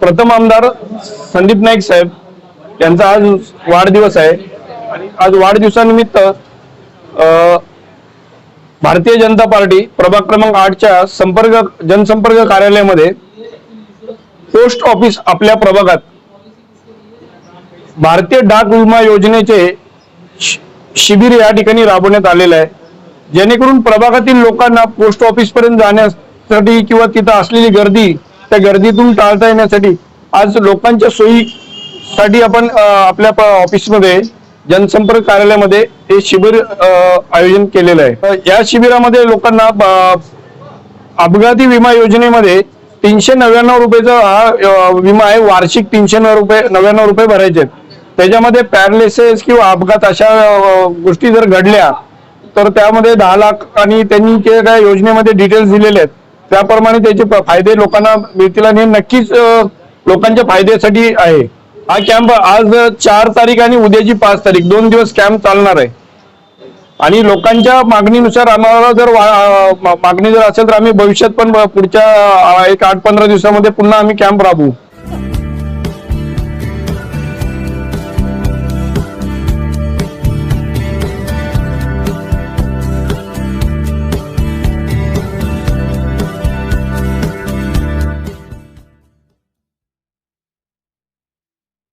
प्रथम आमदार संदीप नाईक साहेब यांचा आज वाढदिवस आहे. आणि आज वाढदिवसानिमित्त भारतीय जनता पार्टी प्रभाग क्रमांक आठच्या संपर्क जनसंपर्क कार्यालयामध्ये पोस्ट ऑफिस आपल्या प्रभागात भारतीय डाक विमा योजनेचे शिबिर या ठिकाणी राबवण्यात आलेलं आहे. जेणेकरून प्रभागातील लोकांना पोस्ट ऑफिस पर्यंत जाण्यासाठी किंवा तिथं असलेली गर्दी त्या गर्दीतून टाळता येण्यासाठी आज लोकांच्या सोयीसाठी आपण आपल्या ऑफिसमध्ये जनसंपर्क कार्यालयामध्ये हे शिबिर आयोजन केलेलं आहे. या शिबिरामध्ये लोकांना अपघाती विमा योजनेमध्ये तीनशे नव्याण्णव रुपयेचा हा विमा आहे. वार्षिक तीनशे नऊ रुपये नव्याण्णव रुपये भरायचे त्याच्यामध्ये पॅरलेसेस किंवा अपघात अशा गोष्टी जर घडल्या तर त्यामध्ये दहा लाख आणि त्यांनी जे काय योजनेमध्ये डिटेल्स दिलेले आहेत त्याप्रमाणे त्याचे फायदे लोकांना मिळतील आणि हे नक्कीच लोकांच्या फायद्यासाठी आहे. हा कॅम्प आज चार तारीख आणि उद्याची पाच तारीख दोन दिवस कॅम्प चालणार आहे. आणि लोकांच्या मागणीनुसार आम्हाला जर मागणी जर असेल तर आम्ही भविष्यात पण पुढच्या एक आठ पंधरा दिवसामध्ये पुन्हा आम्ही कॅम्प राबवू.